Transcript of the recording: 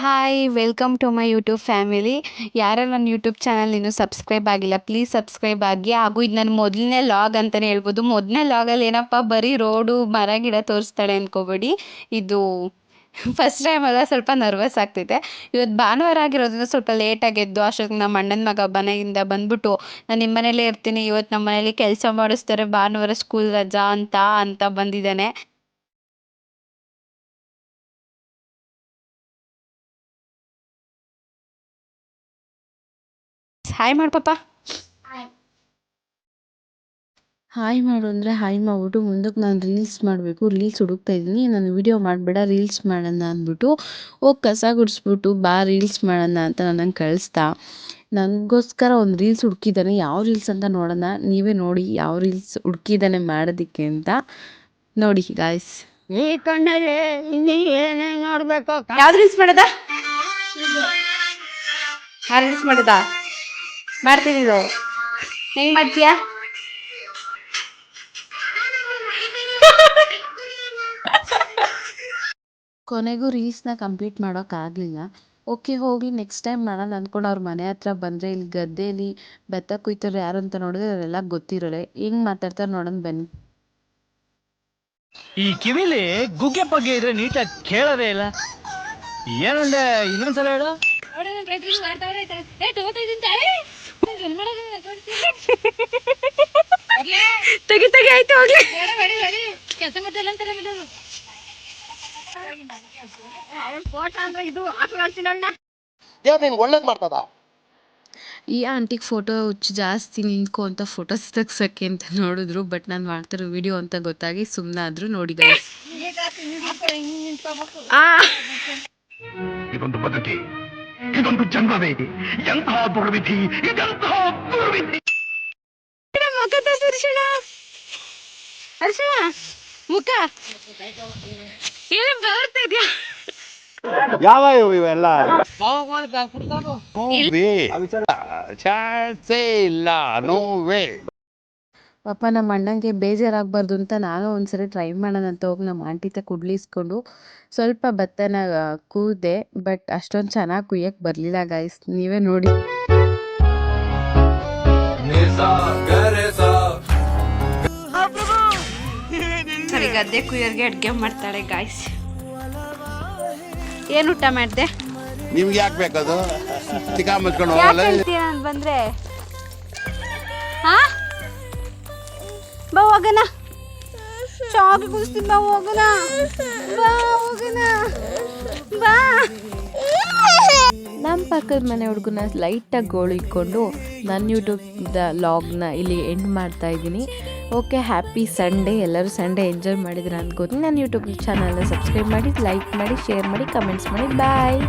Hi welcome to my YouTube family ಯಾರು ನನ್ನ YouTube channel ಇನ್ನೂ ಸಬ್ಸ್ಕ್ರೈಬ್ ಆಗಿಲ್ಲ ಪ್ಲೀಸ್ ಸಬ್ಸ್ಕ್ರೈಬ್ ಆಗಿ. ಹಾಗೂ ಇದು ನನ್ನ ಮೊದಲನೇ ಲಾಗ್ ಅಂತಲೇ ಹೇಳ್ಬೋದು. ಮೊದಲನೇ ಲಾಗಲ್ಲಿ ಏನಪ್ಪ, ಬರೀ ರೋಡು, ಮರ, ಗಿಡ ತೋರಿಸ್ತಾಳೆ ಅಂದ್ಕೋಬೇಡಿ ಇದು ಫಸ್ಟ್ ಟೈಮ್ ಅಲ್ಲ, ಸ್ವಲ್ಪ ನರ್ವಸ್ ಆಗ್ತಿದೆ ಇವತ್ತು ಭಾನುವಾರ ಆಗಿರೋದ್ರಿಂದ ಸ್ವಲ್ಪ ಲೇಟಾಗಿ ಎದ್ದು ಅಷ್ಟೊತ್ತಿಗೆ ನಮ್ಮ ಅಣ್ಣನ ಮಗ ಮನೆಯಿಂದ ಬಂದ್ಬಿಟ್ಟು, ನಾನು ನಿಮ್ಮ ಮನೇಲೇ ಇರ್ತೀನಿ ಇವತ್ತು ನಮ್ಮ ಮನೇಲಿ ಕೆಲಸ ಮಾಡಿಸ್ತಾರೆ, ಭಾನುವಾರ ಸ್ಕೂಲ್ ರಜಾ ಅಂತ ಅಂತ ಬಂದಿದ್ದಾನೆ. ಹಾಯ್ ಮಾಡು ಪಾಪ ಹಾಯ್ ಮಾಡು ಅಂದರೆ ಹಾಯ್ ಮಾಡ್ಬಿಟ್ಟು ಮುಂದಕ್ಕೆ ನಾನು ರೀಲ್ಸ್ ಮಾಡಬೇಕು. ರೀಲ್ಸ್ ಹುಡುಕ್ತಾ ಇದ್ದೀನಿ. ನಾನು ವಿಡಿಯೋ ಮಾಡಬೇಡ ರೀಲ್ಸ್ ಮಾಡೋಣ ಅಂದ್ಬಿಟ್ಟು. ಹೋಗಿ ಕಸ ಗುಡಿಸ್ಬಿಟ್ಟು ಬಾ ರೀಲ್ಸ್ ಮಾಡೋಣ ಅಂತ ನನಗೆ ಕಳಿಸ್ತಾ. ನನಗೋಸ್ಕರ ಒಂದು ರೀಲ್ಸ್ ಹುಡುಕಿದ್ದಾನೆ. ಯಾವ ರೀಲ್ಸ್ ಅಂತ ನೋಡೋಣ. ನೀವೇ ನೋಡಿ ಯಾವ ರೀಲ್ಸ್ ಹುಡುಕಿದ್ದಾನೆ ಮಾಡೋದಕ್ಕೆ ಅಂತ. ನೋಡಿ ಗಾಯ್ಸ್ ಈ ಕಣ್ಣಲ್ಲಿ ಇನ್ನೀ ಏನೇ ನೋಡ್ಬೇಕು ಯಾವ್ದು ರೀಲ್ಸ್ ಮಾಡದ? ಆ ರೀಲ್ಸ್ ಮಾಡಿದ? ಮಾಡ್ತೀನಿ ಇದು. ಹೆಂಗ್ ಮಾಡ್ತೀಯಾ? ಕೊನೆಗೂ ರೀಲ್ಸ್ನ ಕಂಪ್ಲೀಟ್ ಮಾಡೋಕ್ಕಾಗಲಿಲ್ಲ ಓಕೆ ಹೋಗಿ ನೆಕ್ಸ್ಟ್ ಟೈಮ್ ಮಾಡೋಣ ಅಂದ್ಕೊಂಡು ಅವ್ರ ಮನೆ ಹತ್ರ ಬಂದರೆ ಇಲ್ಲಿ ಗದ್ದೆಯಲ್ಲಿ ಬೆತ್ತ ಕುಯ್ತಾರೆ ಯಾರು ಅಂತ ನೋಡಿದ್ರೆ ಅವರೆಲ್ಲ ಗೊತ್ತಿರೋಲ್ಲ. ಹೆಂಗೆ ಮಾತಾಡ್ತಾರೆ ನೋಡೋಣ ಬನ್ನಿ. ಈ ಕಿವಿಲಿ ಗುಗ್ಗೆ ಪಗ್ಗೆ ಇದ್ರೆ ನೀಟಾಗಿ ಕೇಳೋದೇ ಇಲ್ಲ. ಏನಂದೆ ಇನ್ನೊಂದ್ಸಲ ಹೇಳು. ತೆಗಿ ತೆಗಿ ಆಯ್ತು ಹೋಗ್ಲಿ. ಕೆಲಸ ಮಾಡ್ತಿಲ್ಲ ಅಂತಾರೆ ಬಿಡೋದು ಫೋಟೋ ಅಂದ್ರೆ ಇದು ಹಾಕ್ತೀನಿ ದೇವ್ರು ನಿನ್ಗೆ ಒಳ್ಳೇದು ಮಾಡ್ತದ? ಈ ಆಂಟಿಗೆ ಫೋಟೋ ಹುಚ್ಚು ಜಾಸ್ತಿ ನಿಂತ್ಕೊ ಅಂತ ಫೋಟೋಸ್ ತೆಗ್ಸಕ್ಕೆ ಅಂತ ನೋಡಿದ್ರು ಬಟ್ ನಾನು ಮಾಡ್ತಿರೋ ವಿಡಿಯೋ ಅಂತ ಗೊತ್ತಾಗಿ ನೋಡಿ guys. ಇದೊಂದು ಬದುಕಿ ಇದೊಂದು ಜನ್ಮವೇ? ಎಂತಹ ದುರ್ವಿಧಿ ಇದೆಂತಹ ದುರ್ವಿಧಿ? ತೋರ್ಸಣ ಹರ್ಷಣ. ಮುಖ. ಏನು ಬರ್ತಾ ಇದೆಯಾ? ಯಾವ ಇವೆಲ್ಲ? ಇಲ್ಲ ನೋವೇ. ಪಾಪ ನಮ್ಮ ಅಣ್ಣಂಗೆ ಬೇಜಾರಾಗಬಾರ್ದು ಅಂತ ನಾನು ಒಂದ್ಸರಿ ಟ್ರೈ ಮಾಡೋಣ ಅಂತ ಹೋಗಿ ನಮ್ಮ ಆಂಟಿ ತ ಕುಡ್ಲಿಸ್ಕೊಂಡು ಸ್ವಲ್ಪ ಭತ್ತನ ಕೂದೆ ಬಟ್ ಅಷ್ಟೊಂದು ಚೆನ್ನಾಗಿ ಕುಯ್ಯಕ್ಕೆ ಬರಲಿಲ್ಲ ಗಾಯ್ಸ್ ನೀವೇ ನೋಡಿ. ಸರಿ ಗದ್ದೆ ಕುಯ್ಯೋರಿಗೆ ಅಡುಗೆ ಮಾಡ್ತಾಳೆ ಗಾಯ್ಸ್ ಏನು ಊಟ ಮಾಡಿದೆ? ನಿಮ್ಗೆ ಯಾಕೆ ಬೇಕದು? ಚಿಕ್ಕ ಮುಚ್ಕೊಂಡು ಬಂದ್ರೆ? ಹಾ? ಹೋಗೋಣ ಚಾಗಿ ಕುಡಿಸ್ತೀನಿ ಬಾ ಹೋಗನ ಬಾ ಹೋಗನ ಬಾ ನಮ್ಮ ಪಕ್ಕದ ಮನೆ ಹುಡುಗನ ಲೈಟಾಗಿ ಗೋಳು ಇಟ್ಕೊಂಡು ನನ್ನ ಯೂಟ್ಯೂಬ್ದ ಲಾಗ್ನ ಇಲ್ಲಿ ಎಂಡ್ ಮಾಡ್ತಾ ಇದ್ದೀನಿ. ಓಕೆ ಹ್ಯಾಪಿ ಸಂಡೇ ಎಲ್ಲರೂ ಸಂಡೇ ಎಂಜಾಯ್ ಮಾಡಿದ್ರೆ ಅಂದ್ಕೋತೀನಿ ನನ್ನ ಯೂಟ್ಯೂಬ್ ಚಾನಲ್ನ ಸಬ್ಸ್ಕ್ರೈಬ್ ಮಾಡಿ ಲೈಕ್ ಮಾಡಿ ಶೇರ್ ಮಾಡಿ ಕಮೆಂಟ್ಸ್ ಮಾಡಿ. ಬಾಯ್